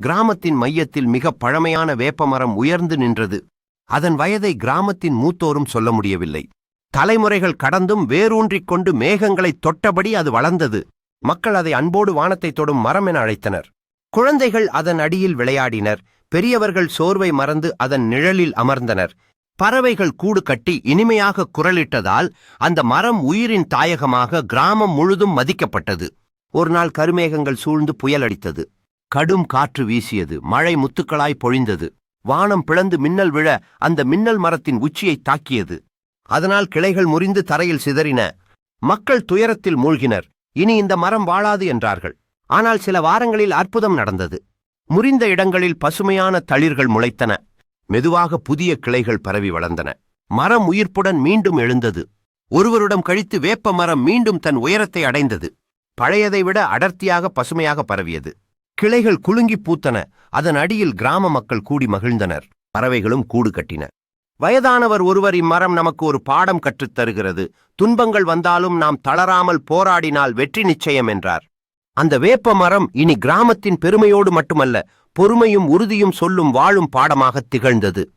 கிராமத்தின் மையத்தில் மிக பழமையான வேப்பமரம் உயர்ந்து நின்றது. அதன் வயதை கிராமத்தின் மூத்தோரும் சொல்ல முடியவில்லை. தலைமுறைகள் கடந்தும் வேரூன்றிக் கொண்டு மேகங்களை தொட்டபடி அது வளர்ந்தது. மக்கள் அதை அன்போடு வானத்தை தொடும் மரம் என அழைத்தனர். குழந்தைகள் அதன் அடியில் விளையாடினர். பெரியவர்கள் சோர்வை மறந்து அதன் நிழலில் அமர்ந்தனர். பறவைகள் கூடு கட்டி இனிமையாக குரலிட்டதால் அந்த மரம் உயிரின் தாயகமாக கிராமம் முழுதும் மதிக்கப்பட்டது. ஒரு நாள் கருமேகங்கள் சூழ்ந்து புயல் அடித்தது. கடும் காற்று வீசியது. மழை முத்துக்களாய் பொழிந்தது. வானம் பிளந்து மின்னல் விழ அந்த மின்னல் மரத்தின் உச்சியை தாக்கியது. அதனால் கிளைகள் முறிந்து தரையில் சிதறின. மக்கள் துயரத்தில் மூழ்கினர். இனி இந்த மரம் வாழாது என்றார்கள். ஆனால் சில வாரங்களில் அற்புதம் நடந்தது. முறிந்த இடங்களில் பசுமையான தளிர்கள் முளைத்தன. மெதுவாக புதிய கிளைகள் பரவி வளர்ந்தன. மரம் உயிர்ப்புடன் மீண்டும் எழுந்தது. ஒருவருடம் கழித்து வேப்ப மரம் மீண்டும் தன் உயரத்தை அடைந்தது. பழையதை விட அடர்த்தியாக பசுமையாக பரவியது. கிளைகள் குலுங்கி பூத்தன. அதன் அடியில் கிராம மக்கள் கூடி மகிழ்ந்தனர். பறவைகளும் கூடு கட்டின. வயதானவர் ஒருவர் இம்மரம் நமக்கு ஒரு பாடம் கற்றுத் தருகிறது. துன்பங்கள் வந்தாலும் நாம் தளராமல் போராடினால் வெற்றி நிச்சயம் என்றார். அந்த வேப்ப மரம் இனி கிராமத்தின் பெருமையோடு மட்டுமல்ல பொறுமையும் உறுதியும் சொல்லும் வாழும் பாடமாகத் திகழ்ந்தது.